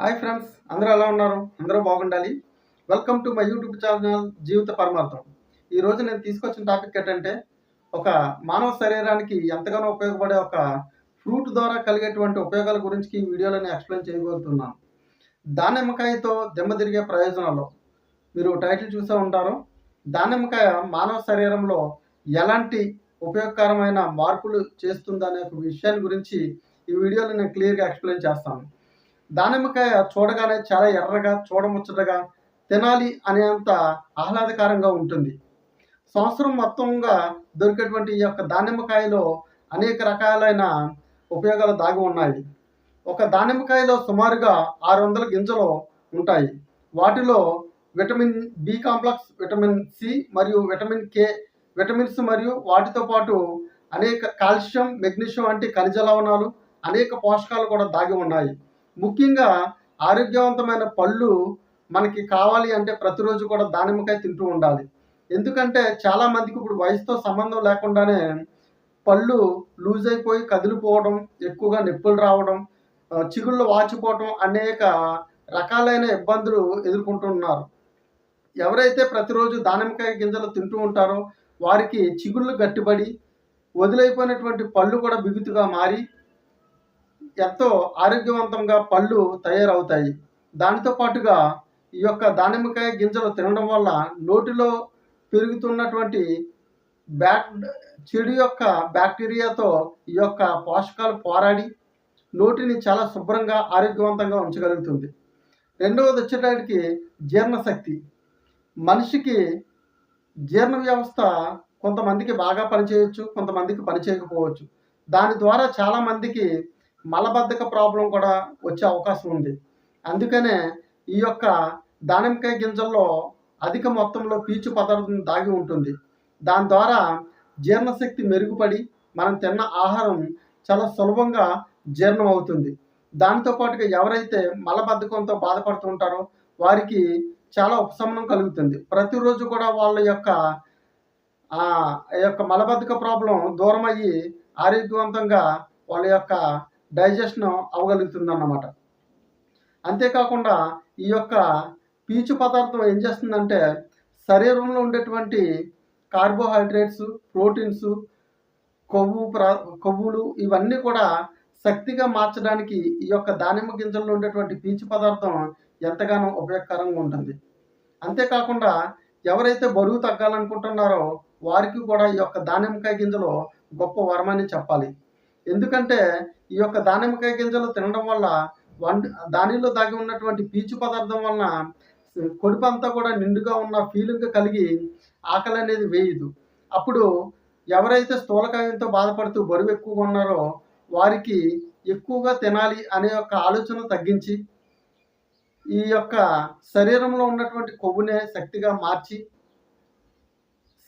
Hi friends అందరూ ఎలా ఉన్నారు? అందరూ బాగుండాలి. Welcome to my YouTube channel జీవిత పరమార్థం. ఈరోజు నేను తీసుకొచ్చిన టాపిక్ ఏంటంటే ఒక మానవ శరీరానికి ఎంతగానో ఉపయోగపడే ఒక ఫ్రూట్ ద్వారా కలిగేటువంటి ఉపయోగాల గురించి ఈ వీడియోలో నేను ఎక్స్ప్లెయిన్ చేయబోతున్నాను. దానిమ్మకాయతో దెమ్మ తిరిగే ప్రయోజనాలు. మీరు టైటిల్ చూసే ఉంటారు. దానిమ్మకాయ మానవ శరీరంలో ఎలాంటి ఉపయోగకరమైన మార్పులు చేస్తుందనే ఒక విషయాన్ని గురించి ఈ వీడియోలో నేను క్లియర్గా ఎక్స్ప్లెయిన్ చేస్తాను. దానిమ్మకాయ చూడగానే చాలా ఎర్రగా చూడముచ్చటగా తినాలి అనేంత ఆహ్లాదకరంగా ఉంటుంది. సంవత్సరం మొత్తంగా దొరికేటువంటి ఈ యొక్క దానిమ్మకాయలో అనేక రకాలైన ఉపయోగాలు దాగి ఉన్నాయి. ఒక దానిమ్మకాయలో సుమారుగా ఆరు వందల గింజలు ఉంటాయి. వాటిలో vitamin B complex vitamin C మరియు విటమిన్ కే విటమిన్స్ మరియు వాటితో పాటు అనేక కాల్షియం మెగ్నీషియం వంటి ఖనిజ లవణాలు అనేక పోషకాలు కూడా దాగి ఉన్నాయి. ముఖ్యంగా ఆరోగ్యవంతమైన పళ్ళు మనకి కావాలి అంటే ప్రతిరోజు కూడా దానిమ్మకాయ తింటూ ఉండాలి. ఎందుకంటే చాలా మందికి ఇప్పుడు వయసుతో సంబంధం లేకుండానే పళ్ళు లూజ్ అయిపోయి కదిలిపోవడం ఎక్కువగా నొప్పులు రావడం చిగుళ్ళు వాచిపోవడం అనేక రకాలైన ఇబ్బందులు ఎదుర్కొంటున్నారు. ఎవరైతే ప్రతిరోజు దానిమ్మకాయ గింజలు తింటూ ఉంటారో వారికి చిగుళ్ళు గట్టిపడి వదిలైపోయినటువంటి పళ్ళు కూడా బిగుతుగా మారి ఎంతో ఆరోగ్యవంతంగా పళ్ళు తయారవుతాయి. దానితో పాటుగా ఈ యొక్క దానిమ్మకాయ గింజలు తినడం వల్ల నోటిలో పెరుగుతున్నటువంటి బ్యాక్ చెడు యొక్క బ్యాక్టీరియాతో ఈ యొక్క పోషకాలు పోరాడి నోటిని చాలా శుభ్రంగా ఆరోగ్యవంతంగా ఉంచగలుగుతుంది. రెండవది వచ్చేటానికి జీర్ణశక్తి. మనిషికి జీర్ణ వ్యవస్థ కొంతమందికి బాగా పనిచేయవచ్చు కొంతమందికి పనిచేయకపోవచ్చు. దాని ద్వారా చాలామందికి మలబద్ధక ప్రాబ్లం కూడా వచ్చే అవకాశం ఉంది. అందుకనే ఈ యొక్క దానిమ్మకాయ గింజల్లో అధిక మొత్తంలో పీచు పదార్థం దాగి ఉంటుంది. దాని ద్వారా జీర్ణశక్తి మెరుగుపడి మనం తిన్న ఆహారం చాలా సులభంగా జీర్ణం అవుతుంది దాంతో పాటుగా ఎవరైతే మలబద్ధకంతో బాధపడుతుంటారో వారికి చాలా ఉపశమనం కలుగుతుంది. ప్రతిరోజు కూడా వాళ్ళ యొక్క ఆ యొక్క మలబద్ధక ప్రాబ్లం దూరమయ్యి ఆరోగ్యవంతంగా వాళ్ళ యొక్క డైజెషన్ అవ్వగలుగుతుంది అన్నమాట అంతేకాకుండా ఈ యొక్క పీచు పదార్థం ఏం చేస్తుందంటే శరీరంలో ఉండేటువంటి కార్బోహైడ్రేట్స్ ప్రోటీన్స్ కొవ్వు ప్ర కొవ్వులు ఇవన్నీ కూడా శక్తిగా మార్చడానికి ఈ యొక్క దానిమ్మ గింజల్లో ఉండేటువంటి పీచు పదార్థం ఎంతగానో ఉపయోగకరంగా ఉంటుంది. అంతేకాకుండా ఎవరైతే బరువు తగ్గాలనుకుంటున్నారో వారికి కూడా ఈ యొక్క దానిమ్మకాయ గింజలో గొప్ప వరమని చెప్పాలి. ఎందుకంటే ఈ యొక్క దానిమ్మకాయ గింజలు తినడం వల్ల వంట దానిలో దాగి ఉన్నటువంటి పీచు పదార్థం వలన కొడుపు అంతా కూడా నిండుగా ఉన్న ఫీలింగ్ కలిగి ఆకలి అనేది వేయదు. అప్పుడు ఎవరైతే స్థూలకాయంతో బాధపడుతూ బరువు ఎక్కువగా ఉన్నారో వారికి ఎక్కువగా తినాలి అనే యొక్క ఆలోచన తగ్గించి ఈ యొక్క శరీరంలో ఉన్నటువంటి కొవ్వునే శక్తిగా మార్చి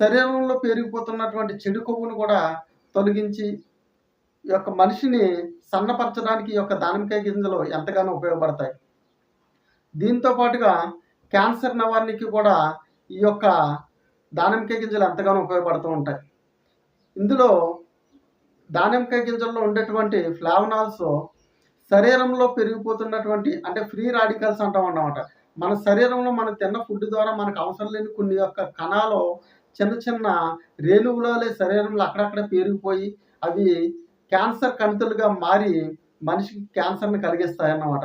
శరీరంలో పెరిగిపోతున్నటువంటి చెడు కొవ్వును కూడా తొలగించి యొక్క మనిషిని సన్నపరచడానికి యొక్క దానిమ్మకాయ గింజలు ఎంతగానో ఉపయోగపడతాయి. దీంతో పాటుగా క్యాన్సర్ నివారణకి కూడా ఈ యొక్క దానిమ్మకాయ గింజలు ఎంతగానో ఉపయోగపడుతూ ఉంటాయి. ఇందులో దానిమ్మకాయ గింజల్లో ఉండేటువంటి ఫ్లావనాల్స్ శరీరంలో పెరిగిపోతున్నటువంటి అంటే ఫ్రీ రాడికల్స్ అంటాం అన్నమాట. మన శరీరంలో మనం తిన్న ఫుడ్ ద్వారా మనకు అవసరం లేని కొన్ని యొక్క కణాలు చిన్న చిన్న రేణువులే శరీరంలో అక్కడక్కడ పెరిగిపోయి అవి క్యాన్సర్ కణితులుగా మారి మనిషికి క్యాన్సర్ని కలిగిస్తాయన్నమాట.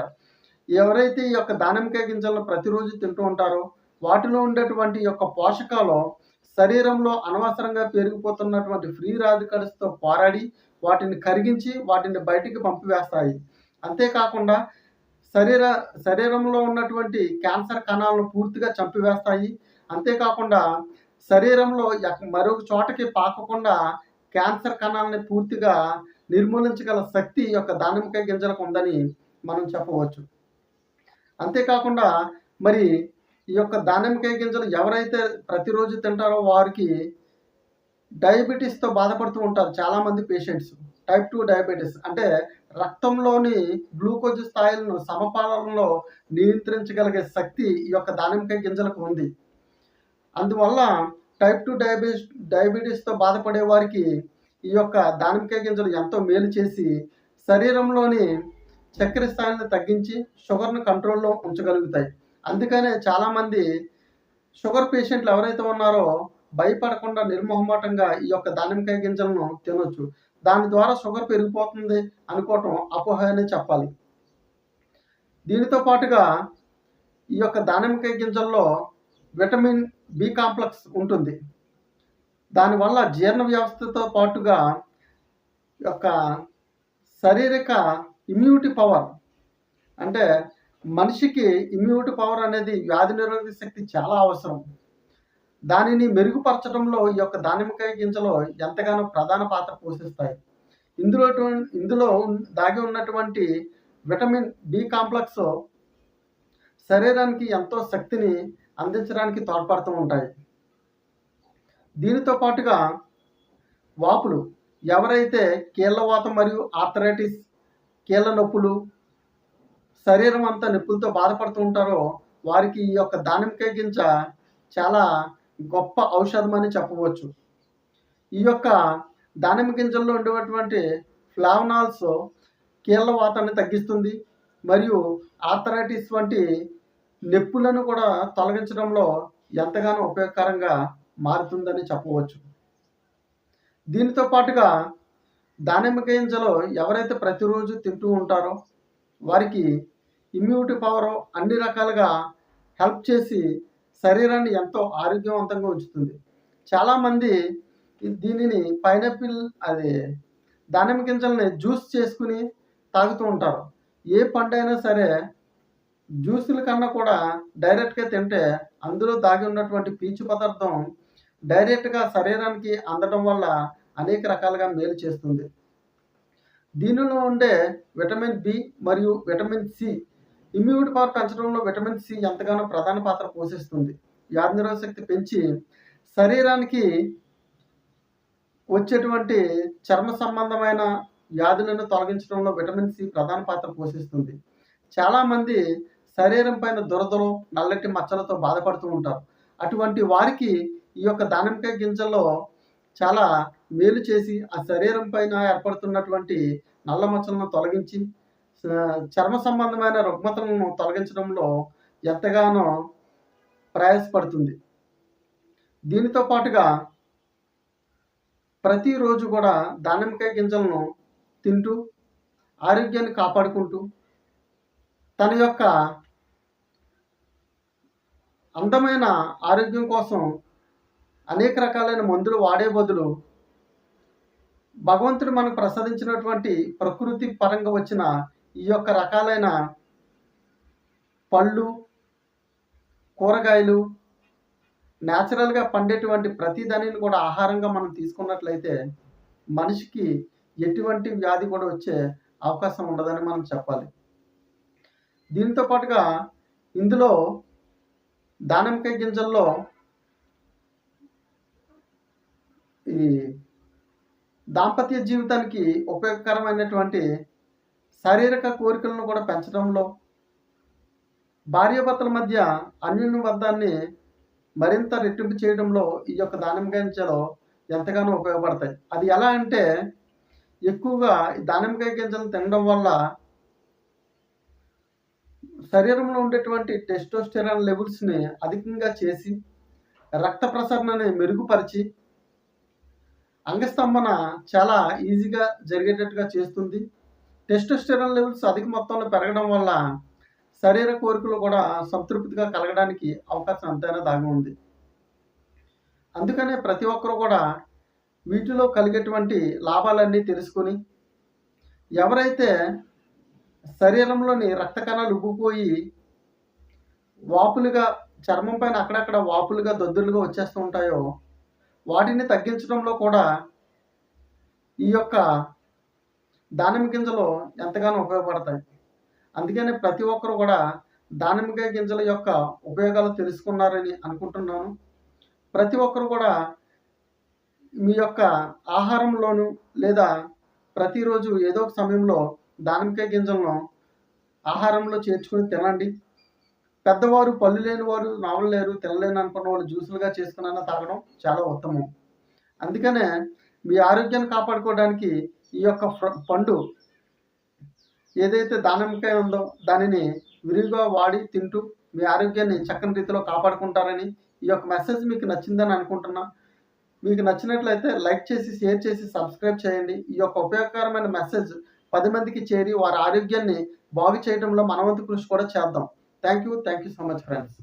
ఎవరైతే ఈ యొక్క దానిమ్మకాయ గింజలను ప్రతిరోజు తింటూ ఉంటారో వాటిలో ఉండేటువంటి యొక్క పోషకాలు శరీరంలో అనవసరంగా పెరిగిపోతున్నటువంటి ఫ్రీ రాధికల్స్తో పోరాడి వాటిని కరిగించి వాటిని బయటికి పంపివేస్తాయి. అంతేకాకుండా శరీర శరీరంలో ఉన్నటువంటి క్యాన్సర్ కణాలను పూర్తిగా చంపివేస్తాయి. అంతేకాకుండా శరీరంలో మరొక చోటకి పాకకుండా క్యాన్సర్ కణాలని పూర్తిగా నిర్మూలించగల శక్తి ఈ యొక్క దానిమ్మకాయ గింజలకు ఉందని మనం చెప్పవచ్చు. అంతేకాకుండా మరి ఈ యొక్క దానిమ్మకాయ గింజలు ఎవరైతే ప్రతిరోజు తింటారో వారికి డయాబెటీస్తో బాధపడుతూ ఉంటారు చాలామంది పేషెంట్స్. టైప్ టూ డయాబెటీస్ అంటే రక్తంలోని గ్లూకోజ్ స్థాయిలను సమపాలనలో నియంత్రించగలిగే శక్తి ఈ యొక్క దానిమ్మకాయ గింజలకు ఉంది. అందువల్ల టైప్ టూ డయాబెటీస్ డయాబెటీస్తో బాధపడే వారికి ఈ యొక్క దానిమ్మకాయ గింజలు ఎంతో మేలు చేసి శరీరంలోని చక్కెర స్థాయిని తగ్గించి షుగర్ను కంట్రోల్లో ఉంచగలుగుతాయి. అందుకనే చాలామంది షుగర్ పేషెంట్లు ఎవరైతే ఉన్నారో భయపడకుండా నిర్మోహమాటంగా ఈ యొక్క దానిమ్మకాయ గింజలను తినొచ్చు. దాని ద్వారా షుగర్ పెరిగిపోతుంది అనుకోవటం అపోహ అనే చెప్పాలి. దీనితో పాటుగా ఈ యొక్క దానిమ్మకాయ గింజల్లో విటమిన్ బి కాంప్లెక్స్ ఉంటుంది. దానివల్ల జీర్ణ వ్యవస్థతో పాటుగా యొక్క శారీరక ఇమ్యూనిటీ పవర్ అంటే మనిషికి ఇమ్యూనిటీ పవర్ అనేది వ్యాధి నిరోధక శక్తి చాలా అవసరం. దానిని మెరుగుపరచడంలో ఈ యొక్క దానిమ్మకాయ గింజలు ఎంతగానో ప్రధాన పాత్ర పోషిస్తాయి. ఇందులో ఇందులో దాగి ఉన్నటువంటి విటమిన్ బి కాంప్లెక్స్ శరీరానికి ఎంతో శక్తిని అందించడానికి తోడ్పడుతూ ఉంటాయి. దీనితో పాటుగా వాపులు ఎవరైతే కీళ్ళవాతం మరియు ఆర్థరైటిస్ కీళ్ళ నొప్పులు శరీరం అంతా నొప్పులతో బాధపడుతూ ఉంటారో వారికి ఈ యొక్క దానిమ్మకాయ గింజ చాలా గొప్ప ఔషధం అని చెప్పవచ్చు. ఈ యొక్క దానిమ్మ గింజల్లో ఉండేటువంటి ఫ్లావనాల్స్ కీళ్ళ వాతాన్ని తగ్గిస్తుంది మరియు ఆర్థరైటిస్ వంటి నొప్పులను కూడా తొలగించడంలో ఎంతగానో ఉపయోగకరంగా మారుతుందని చెప్పవచ్చు. దీనితో పాటుగా దానిమ్మ గింజలు ఎవరైతే ప్రతిరోజు తింటూ ఉంటారో వారికి ఇమ్యూనిటీ పవర్ అన్ని రకాలుగా హెల్ప్ చేసి శరీరాన్ని ఎంతో ఆరోగ్యవంతంగా ఉంచుతుంది. చాలామంది దీనిని పైనాపిల్ అది దానిమ్మ గింజల్ని జ్యూస్ చేసుకుని తాగుతూ ఉంటారు. ఏ పండైనా అయినా సరే జ్యూసుల కన్నా కూడా డైరెక్ట్గా తింటే అందులో దాగి ఉన్నటువంటి పీచు పదార్థం డైరెక్ట్గా శరీరానికి అందడం వల్ల అనేక రకాలుగా మేలు చేస్తుంది. దీనిలో ఉండే విటమిన్ బి మరియు విటమిన్ సి ఇమ్యూనిటీ పవర్ పెంచడంలో విటమిన్ సి ఎంతగానో ప్రధాన పాత్ర పోషిస్తుంది. వ్యాధి నిరోధక శక్తి పెంచి శరీరానికి వచ్చేటువంటి చర్మ సంబంధమైన వ్యాధులను తొలగించడంలో విటమిన్ సి ప్రధాన పాత్ర పోషిస్తుంది. చాలామంది శరీరం పైన దురదలు నల్లటి మచ్చలతో బాధపడుతూ ఉంటారు. అటువంటి వారికి ఈ యొక్క దానిమ్మకాయ గింజల్లో చాలా మేలు చేసి ఆ శరీరం పైన ఏర్పడుతున్నటువంటి నల్ల మచ్చలను తొలగించి చర్మ సంబంధమైన రుగ్మతలను తొలగించడంలో ఎంతగానో ప్రయాసపడుతుంది. దీనితో పాటుగా ప్రతిరోజు కూడా దానిమ్మకాయ గింజలను తింటూ ఆరోగ్యాన్ని కాపాడుకుంటూ తన యొక్క అందమైన ఆరోగ్యం కోసం అనేక రకాలైన మందులు వాడే బదులు భగవంతుడు మనకు ప్రసాదించినటువంటి ప్రకృతి పరంగా వచ్చిన ఈ యొక్క రకాలైన పళ్ళు కూరగాయలు న్యాచురల్గా పండేటువంటి ప్రతి దానిని కూడా ఆహారంగా మనం తీసుకున్నట్లయితే మనిషికి ఎటువంటి వ్యాధి కూడా వచ్చే అవకాశం ఉండదని మనం చెప్పాలి. దీంతో పాటుగా ఇందులో దానిమ్మకాయ గింజల్లో ఈ దాంపత్య జీవితానికి ఉపయోగకరమైనటువంటి శారీరక కోరికలను కూడా పెంచడంలో భార్యాభర్తల మధ్య అన్యోన్యబద్ధాన్ని మరింత రెట్టింపు చేయడంలో ఈ యొక్క దానిమ్మకాయ గింజలు ఎంతగానో ఉపయోగపడతాయి. అది ఎలా అంటే ఎక్కువగా ఈ దానిమ్మకాయ గింజలు తినడం వల్ల శరీరంలో ఉండేటువంటి టెస్టోస్టెరాన్ లెవెల్స్ని అధికంగా చేసి రక్త ప్రసరణని మెరుగుపరిచి అంగస్తంభన చాలా ఈజీగా జరిగేటట్టుగా చేస్తుంది. టెస్టోస్టెరాన్ లెవెల్స్ అధిక మొత్తంలో పెరగడం వల్ల శరీర కోరికలు కూడా సంతృప్తిగా కలగడానికి అవకాశం అంతైనా దాగి ఉంది. అందుకనే ప్రతి ఒక్కరు కూడా వీటిలో కలిగేటువంటి లాభాలన్నీ తెలుసుకొని ఎవరైతే శరీరంలోని రక్త కణాలు ఉబ్బిపోయి వాపులుగా చర్మం పైన అక్కడక్కడ వాపులుగా దద్దులుగా వచ్చేస్తూ ఉంటాయో వాటిని తగ్గించడంలో కూడా ఈ యొక్క దానిమ్మ గింజలు ఎంతగానో ఉపయోగపడతాయి. అందుకని ప్రతి ఒక్కరు కూడా దానిమ్మకాయ గింజల యొక్క ఉపయోగాలు తెలుసుకున్నారని అనుకుంటున్నాను. ప్రతి ఒక్కరు కూడా మీ యొక్క ఆహారంలోను లేదా ప్రతిరోజు ఏదో ఒక సమయంలో దానిమ్మకాయ గింజలను ఆహారంలో చేర్చుకొని తినండి. పెద్దవారు పళ్ళు లేని వారు నావలు లేరు తినలేని అనుకున్న వాళ్ళు జ్యూసులుగా చేసుకున్న తాగడం చాలా ఉత్తమం. అందుకనే మీ ఆరోగ్యాన్ని కాపాడుకోవడానికి ఈ యొక్క పండు ఏదైతే దానిమ్మకాయ ఉందో దానిని విరివిగా వాడి తింటూ మీ ఆరోగ్యాన్ని చక్కని రీతిలో కాపాడుకుంటారని ఈ యొక్క మెసేజ్ మీకు నచ్చిందని అనుకుంటున్నా. మీకు నచ్చినట్లయితే లైక్ చేసి షేర్ చేసి సబ్స్క్రైబ్ చేయండి. ఈ యొక్క ఉపయోగకరమైన మెసేజ్ పది మందికి చేరి వారి ఆరోగ్యాన్ని బాగు చేయడంలో మనవంతు కృషి కూడా చేద్దాం. Thank you. Thank you so much, friends.